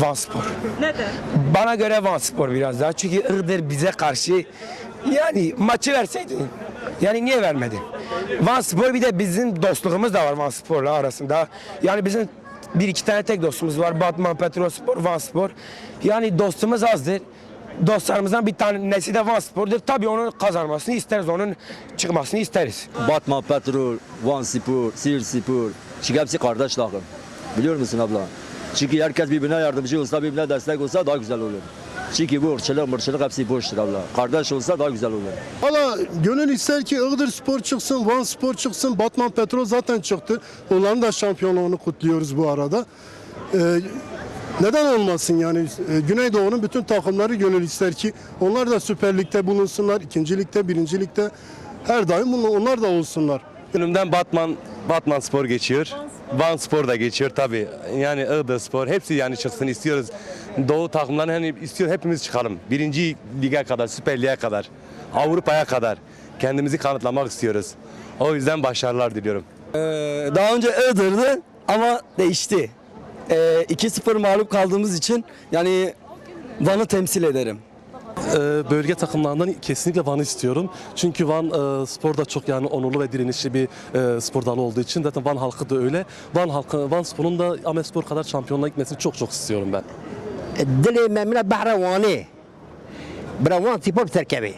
Van Spor. Neden? Bana göre Van Spor biraz daha. Çünkü Iğdır bize karşı yani maçı verseydi. Yani niye vermedi? Van Spor bir de bizim dostluğumuz da var Van Spor'la arasında. Yani bizim bir iki tane tek dostumuz var. Batman, Petrolspor, Van Spor. Yani dostumuz azdır. Dostlarımızdan bir tanesi de Van Spor'dur. Tabii onun kazanmasını isteriz, onun çıkmasını isteriz. Batman Petrol, Van Spor, Siirt Spor. Hepsi kardeş takım. Biliyor musun abla? Çünkü herkes birbirine yardımcı olsa, birbirine destek olsa daha güzel olur. Çünkü bu ırkçılık, mırçılık hepsi boştur abla. Kardeş olsa daha güzel olur. Valla gönül ister ki Iğdır Spor çıksın, Van Spor çıksın, Batman Petrol zaten çıktı. Onların da şampiyonluğunu kutluyoruz bu arada. Ee, neden olmasın yani Ee, Güneydoğu'nun bütün takımları gönül ister ki onlar da Süper Lig'de bulunsunlar, ikinci ligde, birinci ligde her daim onlar da olsunlar. Önümden Batman Batman Spor geçiyor. Van Spor da geçiyor tabi. Yani Iğdır Spor hepsi yani çıksın istiyoruz. Doğu takımlarını hani istiyor hepimiz çıkalım. Birinci lige kadar, Süper Lig'e kadar, Avrupa'ya kadar kendimizi kanıtlamak istiyoruz. O yüzden başarılar diliyorum. Daha önce Iğdır'dı ama değişti. Ee, 2-0 mağlup kaldığımız için yani Van'ı temsil ederim. Ee, bölge takımlarından kesinlikle Van'ı istiyorum. Çünkü Van e, sporda çok yani onurlu ve direnişli bir e, spor dalı olduğu için zaten Van halkı da öyle. Van halkı Van sporun da Ahmet Spor kadar şampiyonluğa gitmesini çok çok istiyorum ben. Dilê me min e behra Wanê. Bira Wan Spor serkevê.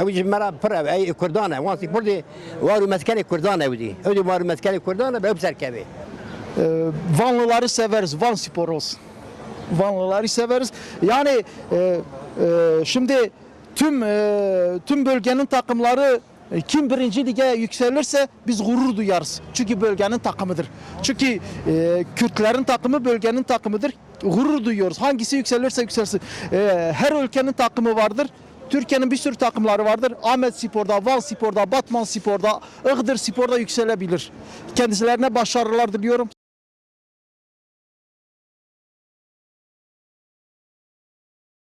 Ew ji me re pir ev ey Kurdan e. Wan Spor dê war û meskenê Kurdan ew dî. Ew dê war. Vanlıları severiz. Van Spor olsun. Vanlıları severiz. Yani e, e, şimdi tüm e, tüm bölgenin takımları e, kim birinci lige yükselirse biz gurur duyarız. Çünkü bölgenin takımıdır. Çünkü e, Kürtlerin takımı bölgenin takımıdır. Gurur duyuyoruz. Hangisi yükselirse yükselsin. E, her ülkenin takımı vardır. Türkiye'nin bir sürü takımları vardır. Ahmet Spor'da, Van Spor'da, Batman Spor'da, Iğdır Spor'da yükselebilir. Kendilerine başarılar diliyorum.